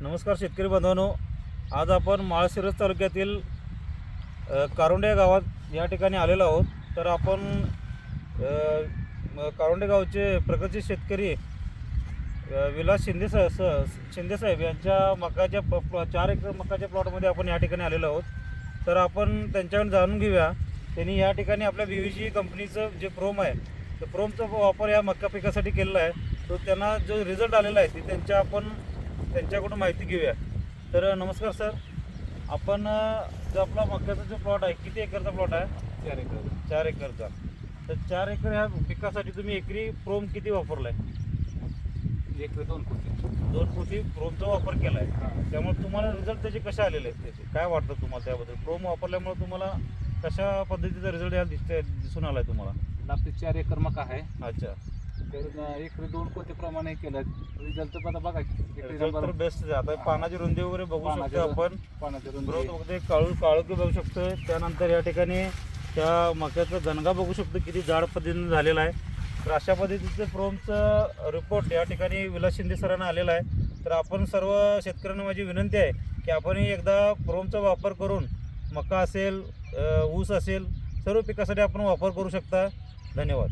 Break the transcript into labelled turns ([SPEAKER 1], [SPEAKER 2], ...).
[SPEAKER 1] नमस्कार शेतकरी बांधवांनो आज आपण माळशिरस तालुक्यातील कारुंडे गावात या ठिकाणी आलेलो आहोत. तर आपण कारुंडे गावचे प्रगतशील शेतकरी विलास शिंदे सा स- शिंदेसाहेब यांच्या मकाच्या प चार एकर मकाच्या प्लॉटमध्ये आपण या ठिकाणी आलेलो आहोत. तर आपण त्यांच्याकडून जाणून घेऊया. त्यांनी या ठिकाणी आपल्या बी जी कंपनीचं जे प्रोम आहे तर प्रोमचा वापर या मका पिकासाठी केलेला आहे. तो त्यांना जो रिझल्ट आलेला आहे ते त्यांच्या आपण त्यांच्याकडून माहिती घेऊया. तर नमस्कार सर. आपण जो आपला मक्याचा जो प्लॉट आहे किती एकरचा प्लॉट आहे?
[SPEAKER 2] चार एकर.
[SPEAKER 1] चार एकरचा. तर चार एकर ह्या पिकासाठी तुम्ही एकरी प्रोम किती वापरलाय?
[SPEAKER 2] एक ते दोन फुटे
[SPEAKER 1] दोन फुटी प्रोमचा वापर केला आहे त्यामुळे तुम्हाला रिझल्ट त्याचे कसे आलेले आहेत? त्याचे. काय वाटतं तुम्हाला त्याबद्दल? प्रोम वापरल्यामुळे तुम्हाला कशा पद्धतीचा रिझल्ट या दिसते दिसून आलाय तुम्हाला?
[SPEAKER 2] आपले चार एकर मका आहे.
[SPEAKER 1] अच्छा.
[SPEAKER 2] तर एकरी दोन कोणते प्रमाणे केलं. रिझल्ट तर आता बघा
[SPEAKER 1] तर बेस्ट आहे. आता पानाची रुंदी वगैरे बघू
[SPEAKER 2] पानाची
[SPEAKER 1] शकतो आपण.
[SPEAKER 2] पाण्याचं रुंदी.
[SPEAKER 1] ग्रोथ वगैरे काळू काळोखी बघू शकतो. त्यानंतर या ठिकाणी त्या मक्याचा गणगा बघू शकतो. किती जाड पद्धतीने झालेला आहे. तर अशा पद्धतीचं प्रोमचं रिपोर्ट या ठिकाणी विलास शिंदे सरांना आलेला आहे. तर आपण सर्व शेतकऱ्यांना माझी विनंती आहे की आपणही एकदा प्रोमचा वापर करून मका असेल अ, ऊस असेल सर्व पिकासाठी आपण वापर करू शकता. धन्यवाद.